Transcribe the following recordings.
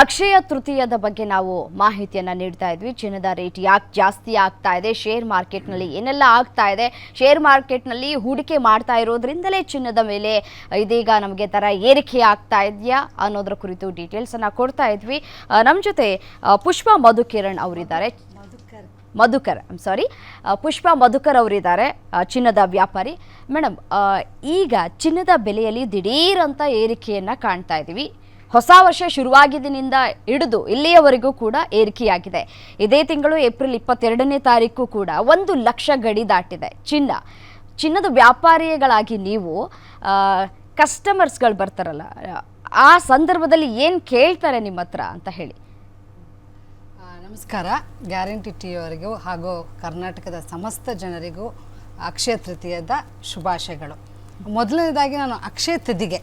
ಅಕ್ಷಯ ತೃತೀಯದ ಬಗ್ಗೆ ನಾವು ಮಾಹಿತಿಯನ್ನ ನೀಡ್ತಾ ಇದ್ವಿ. ಚಿನ್ನದ ರೇಟ್ ಯಾಕೆ ಜಾಸ್ತಿ ಆಗ್ತಾ ಇದೆ? ಶೇರ್ ಮಾರ್ಕೆಟ್ನಲ್ಲಿ ಏನೆಲ್ಲ ಆಗ್ತಾ ಇದೆ? ಶೇರ್ ಮಾರ್ಕೆಟ್ನಲ್ಲಿ ಹೂಡಿಕೆ ಮಾಡ್ತಾ ಇರೋದ್ರಿಂದಲೇ ಚಿನ್ನದ ಮೇಲೆ ಇದೀಗ ನಮಗೆ ದರ ಏರಿಕೆ ಆಗ್ತಾ ಇದೆಯಾ ಅನ್ನೋದ್ರ ಕುರಿತು ಡೀಟೇಲ್ಸ್ ಅನ್ನ ಕೊಡ್ತಾ ಇದ್ವಿ. ನಮ್ಮ ಜೊತೆ ಪುಷ್ಪ ಮಧುಕಿರಣ್ ಅವರಿದ್ದಾರೆ. ಮಧುಕರ್ ಐಮ್ ಸಾರಿ ಪುಷ್ಪ ಮಧುಕರ್ ಅವರಿದ್ದಾರೆ ಚಿನ್ನದ ವ್ಯಾಪಾರಿ. ಮೇಡಮ್ ಈಗ ಚಿನ್ನದ ಬೆಲೆಯಲ್ಲಿ ಅಂತ ಏರಿಕೆಯನ್ನು ಕಾಣ್ತಾ ಇದ್ದೀವಿ ಹೊಸ ವರ್ಷ ಶುರುವಾಗಿದ್ದಿನಿಂದ ಹಿಡಿದು ಇಲ್ಲಿಯವರೆಗೂ ಕೂಡ ಏರಿಕೆಯಾಗಿದೆ. ಇದೇ ತಿಂಗಳು ಏಪ್ರಿಲ್ ಇಪ್ಪತ್ತೆರಡನೇ ತಾರೀಕು ಕೂಡ ಒಂದು ಲಕ್ಷ ಗಡಿ ದಾಟಿದೆ. ಚಿನ್ನ, ಚಿನ್ನದ ವ್ಯಾಪಾರಿಗಳಾಗಿ ನೀವು ಕಸ್ಟಮರ್ಸ್ಗಳು ಬರ್ತಾರಲ್ಲ, ಆ ಸಂದರ್ಭದಲ್ಲಿ ಏನು ಕೇಳ್ತಾರೆ ನಿಮ್ಮ ಹತ್ರ ಅಂತ ಹೇಳಿ. ನಮಸ್ಕಾರ. ಗ್ಯಾರಂಟಿ ಟಿ ಅವರಿಗೂ ಹಾಗೂ ಕರ್ನಾಟಕದ ಸಮಸ್ತ ಜನರಿಗೂ ಅಕ್ಷಯ ತೃತೀಯದ ಶುಭಾಶಯಗಳು. ಮೊದಲನೇದಾಗಿ ನಾನು ಅಕ್ಷಯ ತಿಥಿಗೆ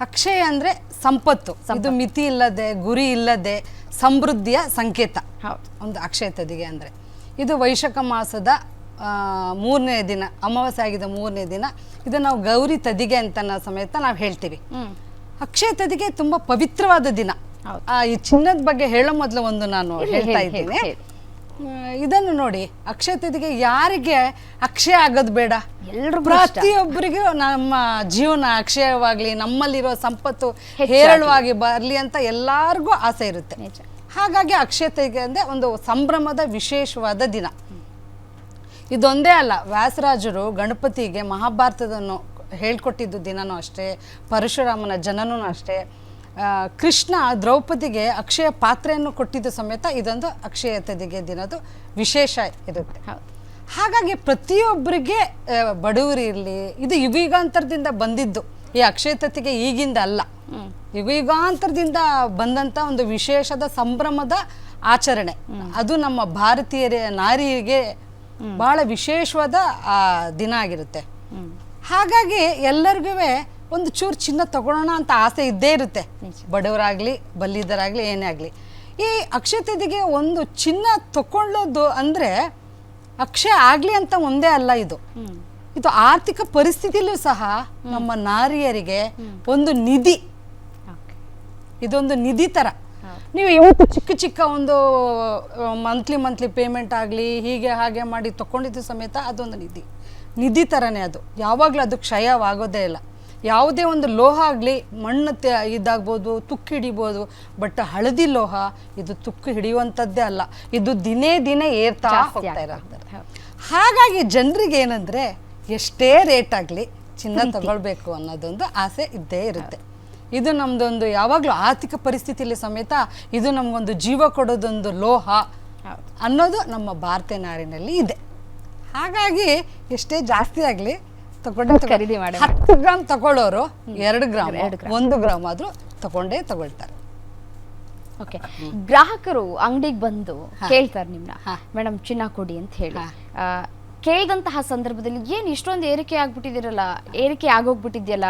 ಅಕ್ಷಯ ಅಂದ್ರೆ ಸಂಪತ್ತು. ಇದು ಮಿತಿ ಇಲ್ಲದೆ ಗುರಿ ಇಲ್ಲದೆ ಸಮೃದ್ಧಿಯ ಸಂಕೇತ. ಒಂದು ಅಕ್ಷಯ ತದಿಗೆ ಅಂದ್ರೆ. ಇದು ವೈಶಾಖ ಮಾಸದ ಆ, ಮೂರನೇ ದಿನ ಅಮಾವಾಸ್ಯೆ ಆಗಿದ ಮೂರನೇ ದಿನ. ಇದು ನಾವು ಗೌರಿ ತದಿಗೆ ಅಂತ ನಾವು ಸಮೇತ ನಾವು ಹೇಳ್ತೀವಿ. ಅಕ್ಷಯ ತದಿಗೆ ತುಂಬಾ ಪವಿತ್ರವಾದ ದಿನ. ಆ, ಈ ಚಿನ್ನದ ಬಗ್ಗೆ ಹೇಳೋ ಮೊದಲು ಒಂದು ನಾನು ಹೇಳ್ತಾ ಇದ್ದೇನೆ. ಇದನ್ನು ನೋಡಿ ಅಕ್ಷಯ ತಿಥಿಗೆ ಯಾರಿಗೆ ಅಕ್ಷಯ ಆಗೋದು ಬೇಡ? ಎಲ್ರಿಗೂ ಪ್ರತಿಯೊಬ್ಬರಿಗೂ ನಮ್ಮ ಜೀವನ ಅಕ್ಷಯವಾಗಲಿ ನಮ್ಮಲ್ಲಿರೋ ಸಂಪತ್ತು ಹೇರಳವಾಗಿ ಬರಲಿ ಅಂತ ಎಲ್ಲರಿಗೂ ಆಸೆ ಇರುತ್ತೆ. ಹಾಗಾಗಿ ಅಕ್ಷಯ ತಿಥಿಗೆ ಅಂದರೆ ಒಂದು ಸಂಭ್ರಮದ ವಿಶೇಷವಾದ ದಿನ. ಇದೊಂದೇ ಅಲ್ಲ ವ್ಯಾಸರಾಜರು ಗಣಪತಿಗೆ ಮಹಾಭಾರತದನ್ನು ಹೇಳ್ಕೊಟ್ಟಿದ್ದು ದಿನನೂ ಅಷ್ಟೇ ಪರಶುರಾಮನ ಜನನೂ ಅಷ್ಟೇ. ಕೃಷ್ಣ ದ್ರೌಪದಿಗೆ ಅಕ್ಷಯ ಪಾತ್ರೆಯನ್ನು ಕೊಟ್ಟಿದ್ದ ಸಮೇತ ಇದೊಂದು ಅಕ್ಷಯ ತದಿಗೆ ದಿನದ್ದು ವಿಶೇಷ ಇರುತ್ತೆ. ಹಾಗಾಗಿ ಪ್ರತಿಯೊಬ್ಬರಿಗೆ ಬಡವರಿರಲಿ ಇದು ಯುಗಯುಗಾಂತರದಿಂದ ಬಂದಿದ್ದು. ಈ ಅಕ್ಷಯ ತತಿಗೆ ಈಗಿಂದ ಅಲ್ಲ. ಯುಗಯುಗಾಂತರದಿಂದ ಬಂದಂಥ ಒಂದು ವಿಶೇಷದ ಸಂಭ್ರಮದ ಆಚರಣೆ. ಅದು ನಮ್ಮ ಭಾರತೀಯರ ನಾರಿಗೆ ಬಹಳ ವಿಶೇಷವಾದ ದಿನ ಆಗಿರುತ್ತೆ. ಹಾಗಾಗಿ ಎಲ್ಲರಿಗೂ ಒಂದು ಚೂರು ಚಿನ್ನ ತಗೊಳ್ಳೋಣ ಅಂತ ಆಸೆ ಇದ್ದೇ ಇರುತ್ತೆ. ಬಡವರಾಗಲಿ ಬಲ್ಲಿದರಾಗಲಿ ಏನೇ ಆಗಲಿ. ಈ ಅಕ್ಷಯ ತಿಥಿಗೆ ಒಂದು ಚಿನ್ನ ತಗೊಳ್ಳೋದು ಅಂದರೆ ಅಕ್ಷಯ ಆಗಲಿ ಅಂತ ಒಂದೇ ಅಲ್ಲ ಇದು. ಇದು ಆರ್ಥಿಕ ಪರಿಸ್ಥಿತಿಲೂ ಸಹ ನಮ್ಮ ನಾರಿಯರಿಗೆ ಒಂದು ನಿಧಿ. ಇದೊಂದು ನಿಧಿ ಥರ ನೀವು ಇವತ್ತು ಚಿಕ್ಕ ಚಿಕ್ಕ ಒಂದು ಮಂತ್ಲಿ ಮಂತ್ಲಿ ಪೇಮೆಂಟ್ ಆಗಲಿ ಹೀಗೆ ಹಾಗೆ ಮಾಡಿ ತಗೊಂಡಿದ್ದು ಸಮೇತ ಅದೊಂದು ನಿಧಿ. ನಿಧಿ ಥರನೇ ಅದು. ಯಾವಾಗಲೂ ಅದು ಕ್ಷಯವಾಗೋದೇ ಇಲ್ಲ. ಯಾವುದೇ ಒಂದು ಲೋಹ ಆಗಲಿ ಮಣ್ಣು ಇದಾಗ್ಬೋದು ತುಕ್ಕು ಹಿಡಿಬೋದು ಬಟ್ ಹಳದಿ ಲೋಹ ಇದು ತುಕ್ಕು ಹಿಡಿಯುವಂಥದ್ದೇ ಅಲ್ಲ. ಇದು ದಿನೇ ದಿನೇ ಏರ್ತಾ ಹೋಗ್ತಾ ಇರೋದು ಹಾಗಾಗಿ ಜನರಿಗೆ ಏನಂದರೆ ಎಷ್ಟೇ ರೇಟ್ ಆಗಲಿ ಚಿನ್ನ ತಗೊಳ್ಬೇಕು ಅನ್ನೋದೊಂದು ಆಸೆ ಇದ್ದೇ ಇರುತ್ತೆ. ಇದು ನಮ್ದೊಂದು ಯಾವಾಗಲೂ ಆರ್ಥಿಕ ಪರಿಸ್ಥಿತಿಯಲ್ಲಿ ಸಮೇತ ಇದು ನಮಗೊಂದು ಜೀವ ಕೊಡೋದೊಂದು ಲೋಹ ಅನ್ನೋದು ನಮ್ಮ ಭಾರತೀಯ ನಾರಿನಲ್ಲಿ ಇದೆ. ಹಾಗಾಗಿ ಎಷ್ಟೇ ಜಾಸ್ತಿ ಆಗಲಿ ತಗೊಂಡೇ ತಗೊ- ಖರೀದಿ ಮಾಡಿ ಹತ್ತು ಗ್ರಾಮ್ ತಗೊಳ್ಳೋರು ಎರಡು ಗ್ರಾಮ್. ಒಂದು ಗ್ರಾಮ್ ಆದರೂ ತಗೊಂಡೇ ತಗೊಳ್ತಾರೆ. ಓಕೆ. ಗ್ರಾಹಕರು ಅಂಗಡಿಗೆ ಬಂದು ಕೇಳ್ತಾರೆ ನಿಮ್ನ. ಮೇಡಮ್ ಚಿನ್ನ ಕೊಡಿ ಅಂತ ಹೇಳಿ. ಕೇಳ್ದಂತಹ ಸಂದರ್ಭದಲ್ಲಿ ಏನ್ ಇಷ್ಟೊಂದು ಏರಿಕೆ ಆಗ್ಬಿಟ್ಟಿದಿರಲ್ಲ ಏರಿಕೆ ಆಗೋಗ್ಬಿಟ್ಟಿದ್ಯಲ್ಲ?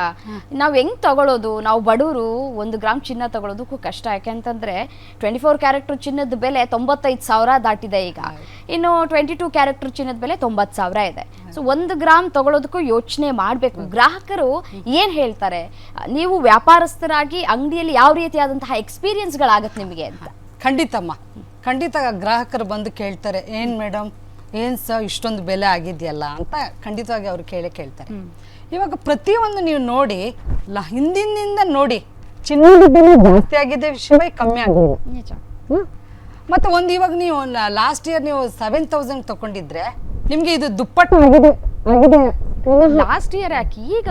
ನಾವ್ ಹೆಂಗ್ ತಗೊಳ್ಳೋದು ನಾವು ಬಡವರು ಒಂದು ಗ್ರಾಮ್ ಚಿನ್ನ ತಗೊಳೋದಕ್ಕೂ ಕಷ್ಟ. ಯಾಕೆಂತಂದ್ರೆ ಟ್ವೆಂಟಿ ಫೋರ್ ಕ್ಯಾರೆಕ್ಟರ್ ಚಿನ್ನದ ಬೆಲೆ ತೊಂಬತ್ತೈದು ಸಾವಿರ ದಾಟಿದೆ ಈಗ. ಇನ್ನು ಟ್ವೆಂಟಿ ಟೂ ಕ್ಯಾರೆಕ್ಟರ್ ಚಿನ್ನದ ಬೆಲೆ ತೊಂಬತ್ತು ಸಾವಿರ ಇದೆ. ಸೊ ಒಂದು ಗ್ರಾಮ್ ತಗೊಳ್ಳೋದಕ್ಕೂ ಯೋಚನೆ ಮಾಡಬೇಕು. ಗ್ರಾಹಕರು ಏನ್ ಹೇಳ್ತಾರೆ? ನೀವು ವ್ಯಾಪಾರಸ್ಥರಾಗಿ ಅಂಗಡಿಯಲ್ಲಿ ಯಾವ ರೀತಿಯಾದಂತಹ ಎಕ್ಸ್ಪೀರಿಯನ್ಸ್ಗಳಾಗತ್ತೆ ನಿಮಗೆ ಅಂತ. ಖಂಡಿತಮ್ಮ. ಖಂಡಿತ ಗ್ರಾಹಕರು ಬಂದು ಕೇಳ್ತಾರೆ ಏನ್ ಮೇಡಮ್ ಏನ್ ಸ ಇಷ್ಟೊಂದು ಬೆಲೆ ಆಗಿದೆಯಲ್ಲ? ಅಂತ ಖಂಡಿತವಾಗಿ ಅವ್ರು ಕೇಳಿ ಕೇಳ್ತಾರೆ. ಇವಾಗ ಪ್ರತಿಯೊಂದು ನೀವು ನೋಡಿ ಲ ಹಿಂದಿನಿಂದ ನೋಡಿ ಚಿನ್ನದ ಬೆಲೆ ಜಾಸ್ತಿ ಆಗಿದೆ ವಿಷಯವೇ ಕಮ್ಮಿ ನಿಜ. ಮತ್ತು ಒಂದು ಇವಾಗ ನೀವು ಲಾಸ್ಟ್ ಇಯರ್ ನೀವು ಸೆವೆನ್ ತೌಸಂಡ್ ತಕೊಂಡಿದ್ರೆ ನಿಮಗೆ ಇದು ದುಪ್ಪಟ್ಟು ಆಗಿದೆ ಆಗಿದೆ. ಲಾಸ್ಟ್ ಇಯರ್ ಯಾಕೆ? ಈಗ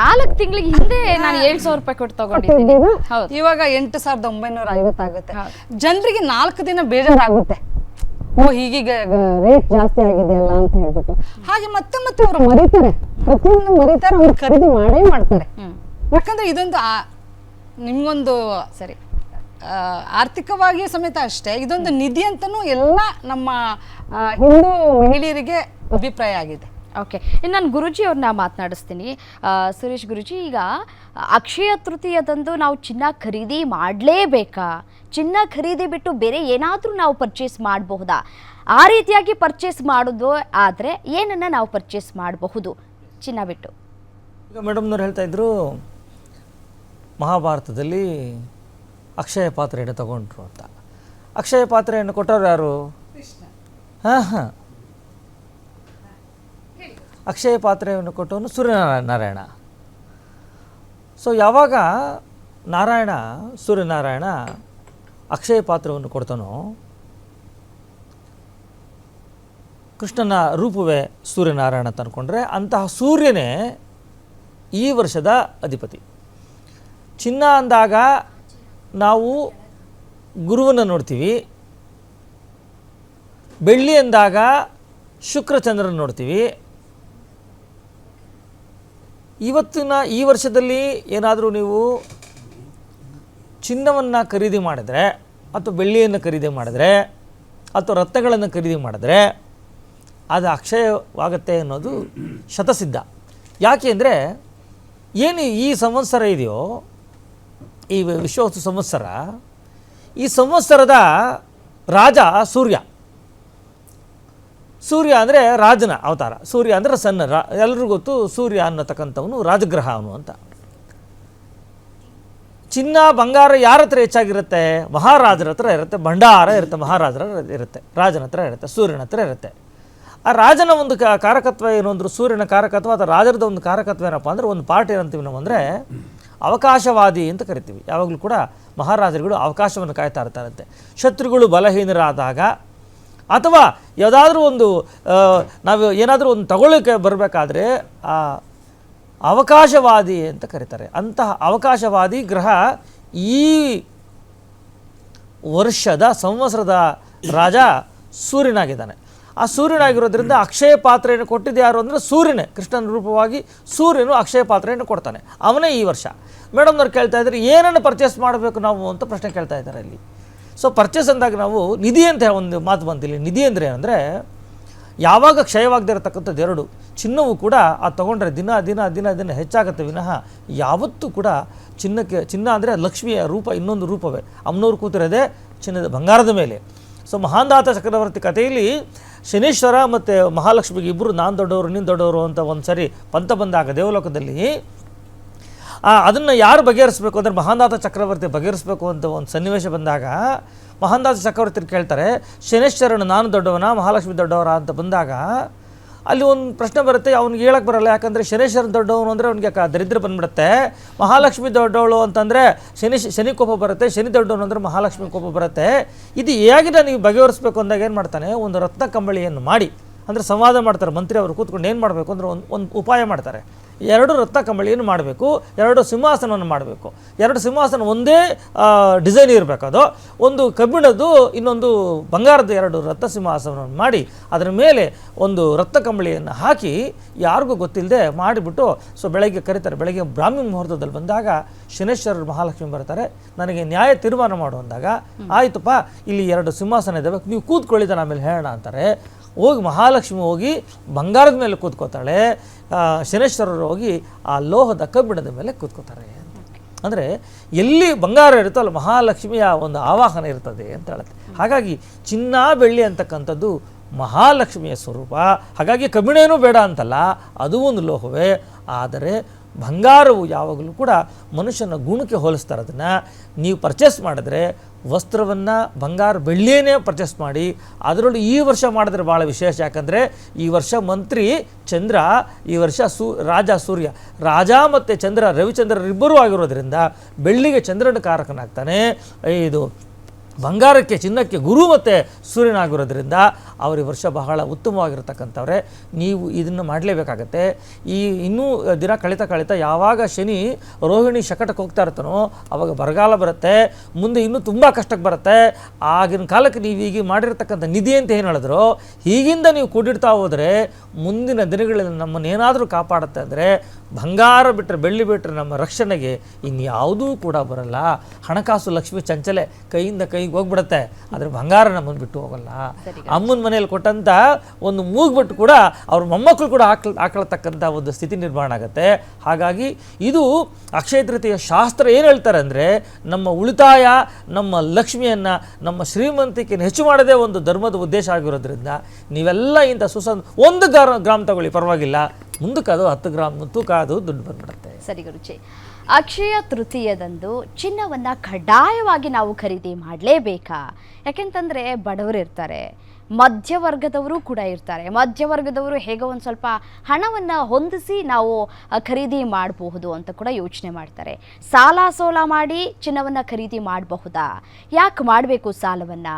ನಾಲ್ಕ್ ತಿಂಗಳಿಗೆ ಹಿಂದೆ ನಾನು ಏಳು ಸಾವಿರ ರೂಪಾಯಿ ಕೊಟ್ಟು ತಗೊಂಡಿದ್ದೀನಿ. ಹೌದು. ಇವಾಗ ಎಂಟು ಸಾವಿರದ ಒಂಬೈನೂರ ಐವತ್ತಾಗುತ್ತೆ. ಜನರಿಗೆ ನಾಲ್ಕು ದಿನ ಬೇಜಾರಾಗುತ್ತೆ. ಓ ಹೀಗೀಗ ರೇಟ್ ಜಾಸ್ತಿ ಆಗಿದೆ ಅಲ್ಲ ಅಂತ ಹೇಳ್ಬಿಟ್ಟು. ಹಾಗೆ ಮತ್ತೆ ಮತ್ತೆ ಅವರು ಮರೀತಾರೆ. ಪ್ರತಿಯೊಂದು ಮರೀತಾರೆ ಅವ್ರು ಖರೀದಿ ಮಾಡೇ ಮಾಡ್ತಾರೆ. ಯಾಕಂದ್ರೆ ಇದೊಂದು ನಿಮ್ಗೊಂದು ಸರಿ ಆರ್ಥಿಕವಾಗಿ ಸಮೇತ ಅಷ್ಟೇ. ಇದೊಂದು ನಿಧಿ ಅಂತಲೂ ಎಲ್ಲ ನಮ್ಮ ಹಿಂದೂ ಮಹಿಳೆಯರಿಗೆ ಅಭಿಪ್ರಾಯ ಆಗಿದೆ. ಓಕೆ. ಇನ್ನು ನಾನು ಗುರುಜಿ ಅವ್ರನ್ನ ಮಾತನಾಡಿಸ್ತೀನಿ. ಸುರೇಶ್ ಗುರುಜಿ ಈಗ ಅಕ್ಷಯ ತೃತೀಯದಂದು ನಾವು ಚಿನ್ನ ಖರೀದಿ ಮಾಡಲೇಬೇಕಾ? ಚಿನ್ನ ಖರೀದಿ ಬಿಟ್ಟು ಬೇರೆ ಏನಾದರೂ ನಾವು ಪರ್ಚೇಸ್ ಮಾಡಬಹುದಾ? ಆ ರೀತಿಯಾಗಿ ಪರ್ಚೇಸ್ ಮಾಡೋದು ಆದರೆ ಏನನ್ನು ನಾವು ಪರ್ಚೇಸ್ ಮಾಡಬಹುದು? ಚಿನ್ನ ಬಿಟ್ಟು. ಈಗ ಮೇಡಮ್ನವ್ರು ಹೇಳ್ತಾ ಇದ್ರು ಮಹಾಭಾರತದಲ್ಲಿ ಅಕ್ಷಯ ಪಾತ್ರೆಯನ್ನು ತಗೊಂಡ್ರು ಅಂತ. ಅಕ್ಷಯ ಪಾತ್ರೆಯನ್ನು ಕೊಟ್ಟವ್ರು ಯಾರು? ಹಾಂ ಹಾಂ. ಅಕ್ಷಯ ಪಾತ್ರೆಯನ್ನು ಕೊಟ್ಟವನು ಸೂರ್ಯನಾರಾಯಣ. ಸೊ ಯಾವಾಗ ನಾರಾಯಣ ಸೂರ್ಯನಾರಾಯಣ ಅಕ್ಷಯ ಪಾತ್ರವನ್ನು ಕೊಡ್ತಾನೋ ಕೃಷ್ಣನ ರೂಪವೇ ಸೂರ್ಯನಾರಾಯಣ ಅಂತ ಅಂದ್ಕೊಂಡ್ರೆ ಅಂತಹ ಸೂರ್ಯನೇ ಈ ವರ್ಷದ ಅಧಿಪತಿ. ಚಿನ್ನ ಅಂದಾಗ ನಾವು ಗುರುವನ್ನು ನೋಡ್ತೀವಿ. ಬೆಳ್ಳಿ ಅಂದಾಗ ಶುಕ್ರಚಂದ್ರನ ನೋಡ್ತೀವಿ. ಇವತ್ತಿನ ಈ ವರ್ಷದಲ್ಲಿ ಏನಾದರೂ ನೀವು ಚಿನ್ನವನ್ನು ಖರೀದಿ ಮಾಡಿದರೆ ಅಥವಾ ಬೆಳ್ಳಿಯನ್ನು ಖರೀದಿ ಮಾಡಿದರೆ ಅಥವಾ ರತ್ನಗಳನ್ನು ಖರೀದಿ ಮಾಡಿದ್ರೆ ಅದು ಅಕ್ಷಯವಾಗತ್ತೆ ಅನ್ನೋದು ಶತಸಿದ್ಧ. ಯಾಕೆ ಅಂದರೆ ಏನು ಈ ಸಂವತ್ಸರ ಇದೆಯೋ ಈ ವಿಶ್ವವಸ್ತು ಸಂವತ್ಸರ, ಈ ಸಂವತ್ಸರದ ರಾಜ ಸೂರ್ಯ. ಸೂರ್ಯ ಅಂದರೆ ರಾಜನ ಅವತಾರ. ಸೂರ್ಯ ಅಂದರೆ ಸಣ್ಣ ರಾ ಗೊತ್ತು ಸೂರ್ಯ ಅನ್ನತಕ್ಕಂಥವನು ರಾಜಗ್ರಹ ಅವನು ಅಂತ. ಚಿನ್ನ, ಬಂಗಾರ ಯಾರ ಹತ್ರ ಹೆಚ್ಚಾಗಿರುತ್ತೆ? ಮಹಾರಾಜರ ಹತ್ರ ಇರುತ್ತೆ, ಭಂಡಾರ ಇರುತ್ತೆ, ಮಹಾರಾಜರ ಇರುತ್ತೆ, ರಾಜನ ಹತ್ರ ಇರುತ್ತೆ, ಸೂರ್ಯನ ಹತ್ರ ಇರುತ್ತೆ. ಆ ರಾಜನ ಒಂದು ಕಾರಕತ್ವ ಏನು ಅಂದರು, ಸೂರ್ಯನ ಕಾರಕತ್ವ ಅಥವಾ ರಾಜರದ ಒಂದು ಕಾರಕತ್ವ ಏನಪ್ಪ ಅಂದರೆ, ಒಂದು ಪಾರ್ಟ್ ಏನಂತೀವಿ ನಾವು ಅಂದರೆ ಅವಕಾಶವಾದಿ ಅಂತ ಕರಿತೀವಿ. ಯಾವಾಗಲೂ ಕೂಡ ಮಹಾರಾಜರುಗಳು ಅವಕಾಶವನ್ನು ಕಾಯ್ತಾ ಇರ್ತಾರಂತೆ. ಶತ್ರುಗಳು ಬಲಹೀನರಾದಾಗ ಅಥವಾ ಯಾವುದಾದ್ರೂ ಒಂದು ನಾವು ಏನಾದರೂ ಒಂದು ತಗೊಳ್ಳೋಕೆ ಬರಬೇಕಾದ್ರೆ, ಆ, ಅವಕಾಶವಾದಿ ಅಂತ ಕರೀತಾರೆ. ಅಂತಹ ಅವಕಾಶವಾದಿ ಗ್ರಹ ಈ ವರ್ಷದ ಸಂವತ್ಸರದ ರಾಜ ಸೂರ್ಯನಾಗಿದ್ದಾನೆ. ಆ ಸೂರ್ಯನಾಗಿರೋದ್ರಿಂದ ಅಕ್ಷಯ ಪಾತ್ರೆಯನ್ನು ಕೊಟ್ಟಿದ್ದು ಯಾರು ಅಂದರೆ ಸೂರ್ಯನೇ. ಕೃಷ್ಣನ ರೂಪವಾಗಿ ಸೂರ್ಯನು ಅಕ್ಷಯ ಪಾತ್ರೆಯನ್ನು ಕೊಡ್ತಾನೆ. ಅವನೇ ಈ ವರ್ಷ. ಮೇಡಮ್ನವ್ರು ಕೇಳ್ತಾ ಇದ್ದಾರೆ, ಏನನ್ನು ಪರ್ಚೇಸ್ ಮಾಡಬೇಕು ನಾವು ಅಂತ ಪ್ರಶ್ನೆ ಕೇಳ್ತಾ ಇದ್ದಾರೆ ಇಲ್ಲಿ ಸೊ ಪರ್ಚೇಸ್ ಅಂದಾಗ ನಾವು ನಿಧಿ ಅಂತ ಒಂದು ಮಾತು ಬಂತಿಲ್ಲ ನಿಧಿ ಅಂದರೆ ಏನಂದರೆ, ಯಾವಾಗ ಕ್ಷಯವಾಗದಿರತಕ್ಕಂಥದ್ದು ಎರಡು. ಚಿನ್ನವು ಕೂಡ ಆ ತೊಗೊಂಡ್ರೆ ದಿನ ದಿನ ದಿನ ದಿನ ಹೆಚ್ಚಾಗುತ್ತೆ ವಿನಃ ಯಾವತ್ತೂ ಕೂಡ ಚಿನ್ನಕ್ಕೆ ಚಿನ್ನ ಅಂದರೆ ಲಕ್ಷ್ಮಿಯ ರೂಪ ಇನ್ನೊಂದು ರೂಪವೇ. ಅಮ್ಮನವ್ರು ಕೂತಿರೋದೇ ಚಿನ್ನದ ಬಂಗಾರದ ಮೇಲೆ. ಸೊ ಮಹಾಂದಾತ ಚಕ್ರವರ್ತಿ ಕಥೆಯಲ್ಲಿ ಶನೀಶ್ವರ ಮತ್ತು ಮಹಾಲಕ್ಷ್ಮಿಗೆ ಇಬ್ಬರು ನಾನು ದೊಡ್ಡವರು, ನೀನು ದೊಡ್ಡವರು ಅಂತ ಒಂದು ಸರಿ ಪಂತ ಬಂದಾಗ ದೇವಲೋಕದಲ್ಲಿ ಅದನ್ನು ಯಾರು ಬಗೆಹರಿಸಬೇಕು ಅಂದರೆ ಮಹಾಂದಾತ ಚಕ್ರವರ್ತಿ ಬಗೆಹರಿಸಬೇಕು ಅಂತ ಒಂದು ಸನ್ನಿವೇಶ ಬಂದಾಗ ಮಹಾಂದಾತ ಚಕ್ರವರ್ತಿ ಕೇಳ್ತಾರೆ, ಶನೇಶ್ವರನು ನಾನು ದೊಡ್ಡವನ, ಮಹಾಲಕ್ಷ್ಮಿ ದೊಡ್ಡವರ ಅಂತ ಬಂದಾಗ ಅಲ್ಲಿ ಒಂದು ಪ್ರಶ್ನೆ ಬರುತ್ತೆ, ಅವ್ನಿಗೆ ಹೇಳಕ್ಕೆ ಬರಲ್ಲ. ಯಾಕಂದರೆ ಶನೇಶ್ವರ ದೊಡ್ಡವನು ಅಂದರೆ ಅವ್ನಿಗೆ ದರಿದ್ರ ಬಂದ್ಬಿಡುತ್ತೆ. ಮಹಾಲಕ್ಷ್ಮಿ ದೊಡ್ಡವಳು ಅಂತಂದರೆ ಶನಿ ಶನಿ ಕೋಪ ಬರುತ್ತೆ, ಶನಿ ದೊಡ್ಡವನು ಅಂದರೆ ಮಹಾಲಕ್ಷ್ಮಿ ಕೋಪ ಬರುತ್ತೆ. ಇದು ಹೇಗಿದೆ ನೀವು ಬಗೆಹರಿಸಬೇಕು ಅಂದಾಗ ಏನು ಮಾಡ್ತಾನೆ? ಒಂದು ರತ್ನ ಕಂಬಳಿಯನ್ನು ಮಾಡಿ, ಅಂದರೆ ಸಂವಾದ ಮಾಡ್ತಾರೆ, ಮಂತ್ರಿ ಅವರು ಕೂತ್ಕೊಂಡು ಏನು ಮಾಡಬೇಕು ಅಂದರೆ ಒಂದು ಒಂದು ಉಪಾಯ ಮಾಡ್ತಾರೆ. ಎರಡು ರಥ ಕಂಬಳಿಯನ್ನು ಮಾಡಬೇಕು ಎರಡು ಸಿಂಹಾಸನವನ್ನು ಮಾಡಬೇಕು. ಎರಡು ಸಿಂಹಾಸನ ಒಂದೇ ಡಿಸೈನ್ ಇರಬೇಕು ಅದು. ಒಂದು ಕಬ್ಬಿಣದ್ದು ಇನ್ನೊಂದು ಬಂಗಾರದ ಎರಡು ರಥ ಸಿಂಹಾಸನವನ್ನು ಮಾಡಿ ಅದರ ಮೇಲೆ ಒಂದು ರಥ ಕಂಬಳಿಯನ್ನು ಹಾಕಿ ಯಾರಿಗೂ ಗೊತ್ತಿಲ್ಲದೆ ಮಾಡಿಬಿಟ್ಟು ಸೊ ಬೆಳಗ್ಗೆ ಕರೀತಾರೆ. ಬೆಳಗ್ಗೆ ಬ್ರಾಹ್ಮಿ ಮುಹೂರ್ತದಲ್ಲಿ ಬಂದಾಗ ಶನೇಶ್ವರ ಮಹಾಲಕ್ಷ್ಮಿ ಬರ್ತಾರೆ. ನನಗೆ ನ್ಯಾಯ ತೀರ್ಮಾನ ಮಾಡು ಅಂದಾಗ ಆಯ್ತಪ್ಪ ಇಲ್ಲಿ ಎರಡು ಸಿಂಹಾಸನ ಇದ್ದಾವೆ ನೀವು ಕೂತ್ಕೊಳ್ಳಿದ ಆಮೇಲೆ ಹೇಳೋಣ ಅಂತಾರೆ. ಹೋಗಿ ಮಹಾಲಕ್ಷ್ಮಿ ಹೋಗಿ ಬಂಗಾರದ ಮೇಲೆ ಕೂತ್ಕೋತಾಳೆ ಶನೇಶ್ವರರು ಹೋಗಿ ಆ ಲೋಹದ ಕಬ್ಬಿಣದ ಮೇಲೆ ಕೂತ್ಕೋತಾರೆ ಅಂದರೆ ಎಲ್ಲಿ ಬಂಗಾರ ಇರುತ್ತೋ ಅಲ್ಲಿ ಮಹಾಲಕ್ಷ್ಮಿಯ ಒಂದು ಆವಾಹನ ಇರ್ತದೆ ಅಂತ ಹೇಳುತ್ತೆ. ಹಾಗಾಗಿ ಚಿನ್ನ ಬೆಳ್ಳಿ ಅಂತಕ್ಕಂಥದ್ದು ಮಹಾಲಕ್ಷ್ಮಿಯ ಸ್ವರೂಪ. ಹಾಗಾಗಿ ಕಬ್ಬಿಣೇನೂ ಬೇಡ ಅಂತಲ್ಲ, ಅದು ಒಂದು ಲೋಹವೇ. ಆದರೆ ಬಂಗಾರವು ಯಾವಾಗಲೂ ಕೂಡ ಮನುಷ್ಯನ ಗುಣಕ್ಕೆ ಹೋಲಿಸ್ತಾರೆ. ಅದನ್ನು ನೀವು ಪರ್ಚೇಸ್ ಮಾಡಿದ್ರೆ ವಸ್ತ್ರವನ್ನು ಬಂಗಾರ ಬೆಳ್ಳಿಯೇ ಪರ್ಚೇಸ್ ಮಾಡಿ, ಅದರಲ್ಲೂ ಈ ವರ್ಷ ಮಾಡಿದ್ರೆ ಭಾಳ ವಿಶೇಷ. ಯಾಕಂದರೆ ಈ ವರ್ಷ ಮಂತ್ರಿ ಚಂದ್ರ, ಈ ವರ್ಷ ಸೂ, ರಾಜ ಸೂರ್ಯ. ರಾಜ ಮತ್ತು ಚಂದ್ರ ರವಿಚಂದ್ರರಿಬ್ಬರೂ ಆಗಿರೋದ್ರಿಂದ ಬೆಳ್ಳಿಗೆ ಚಂದ್ರನ ಕಾರಕನಾಗ್ತಾನೆ. ಇದು ಬಂಗಾರಕ್ಕೆ, ಚಿನ್ನಕ್ಕೆ ಗುರು ಮತ್ತು ಸೂರ್ಯನಾಗಿರೋದ್ರಿಂದ ಅವರು ವರ್ಷ ಬಹಳ ಉತ್ತಮವಾಗಿರ್ತಕ್ಕಂಥವ್ರೆ. ನೀವು ಇದನ್ನು ಮಾಡಲೇಬೇಕಾಗತ್ತೆ. ಈ ಇನ್ನೂ ದಿನ ಕಳೀತಾ ಕಳೀತಾ ಯಾವಾಗ ಶನಿ ರೋಹಿಣಿ ಶಕಟಕ್ಕೆ ಹೋಗ್ತಾ ಇರ್ತಾನೋ ಅವಾಗ ಬರಗಾಲ ಬರುತ್ತೆ. ಮುಂದೆ ಇನ್ನೂ ತುಂಬ ಕಷ್ಟಕ್ಕೆ ಬರುತ್ತೆ. ಆಗಿನ ಕಾಲಕ್ಕೆ ನೀವು ಈಗ ಮಾಡಿರ್ತಕ್ಕಂಥ ನಿಧಿ ಅಂತ ಏನು ಹೇಳಿದ್ರು, ಹೀಗಿಂದ ನೀವು ಕೂಡಿಡ್ತಾ ಹೋದರೆ ಮುಂದಿನ ದಿನಗಳಲ್ಲಿ ನಮ್ಮನ್ನೇನಾದರೂ ಕಾಪಾಡುತ್ತೆ ಅಂದರೆ ಬಂಗಾರ ಬಿಟ್ಟರೆ ಬೆಳ್ಳಿ ಬಿಟ್ಟರೆ ನಮ್ಮ ರಕ್ಷಣೆಗೆ ಇನ್ಯಾವುದೂ ಕೂಡ ಬರಲ್ಲ. ಹಣಕಾಸು ಲಕ್ಷ್ಮಿ ಚಂಚಲೆ ಕೈಯಿಂದ ಕೈಗೆ ಹೋಗ್ಬಿಡತ್ತೆ. ಆದರೆ ಬಂಗಾರ ನಮ್ಮನ್ನು ಬಿಟ್ಟು ಹೋಗಲ್ಲ. ಅಮ್ಮನ ಮನೆಯಲ್ಲಿ ಕೊಟ್ಟಂಥ ಒಂದು ಮೂಗ್ಬಿಟ್ಟು ಕೂಡ ಅವ್ರ ಮೊಮ್ಮಕ್ಕಳು ಕೂಡ ಹಾಕ್ ಹಾಕೊಳ್ತಕ್ಕಂಥ ಒಂದು ಸ್ಥಿತಿ ನಿರ್ಮಾಣ ಆಗುತ್ತೆ. ಹಾಗಾಗಿ ಇದು ಅಕ್ಷಯ ತೃತೀಯ ಶಾಸ್ತ್ರ ಏನು ಹೇಳ್ತಾರೆ ಅಂದರೆ ನಮ್ಮ ಉಳಿತಾಯ ನಮ್ಮ ಲಕ್ಷ್ಮಿಯನ್ನು ನಮ್ಮ ಶ್ರೀಮಂತಿಕೆಯನ್ನು ಹೆಚ್ಚು ಮಾಡೋದೇ ಒಂದು ಧರ್ಮದ ಉದ್ದೇಶ ಆಗಿರೋದ್ರಿಂದ ನೀವೆಲ್ಲ ಇಂಥ ಸುಸಂದ ಒಂದು ಗ್ರಾಮ ಗ್ರಾಮ್ ತಗೊಳ್ಳಿ ಪರವಾಗಿಲ್ಲ. ಮುಂದಕ್ಕೆ ಅದು ಹತ್ತು ಗ್ರಾಮ್ ತೂಕ ಅದು ದುಡ್ಡು ಬಂದ್ಬಿಡುತ್ತೆ. ಸರಿ ಗುರುಜಿ. ಅಕ್ಷಯ ತೃತೀಯದಂದು ಚಿನ್ನವನ್ನು ಕಡ್ಡಾಯವಾಗಿ ನಾವು ಖರೀದಿ ಮಾಡಲೇಬೇಕಾ? ಯಾಕೆಂತಂದರೆ ಬಡವರು ಇರ್ತಾರೆ, ಮಧ್ಯವರ್ಗದವರು ಕೂಡ ಇರ್ತಾರೆ. ಮಧ್ಯವರ್ಗದವರು ಹೇಗೋ ಒಂದು ಸ್ವಲ್ಪ ಹಣವನ್ನು ಹೊಂದಿಸಿ ನಾವು ಖರೀದಿ ಮಾಡಬಹುದು ಅಂತ ಕೂಡ ಯೋಚನೆ ಮಾಡ್ತಾರೆ. ಸಾಲ ಸೋಲ ಮಾಡಿ ಚಿನ್ನವನ್ನು ಖರೀದಿ ಮಾಡಬಹುದಾ? ಯಾಕೆ ಮಾಡಬೇಕು ಸಾಲವನ್ನು?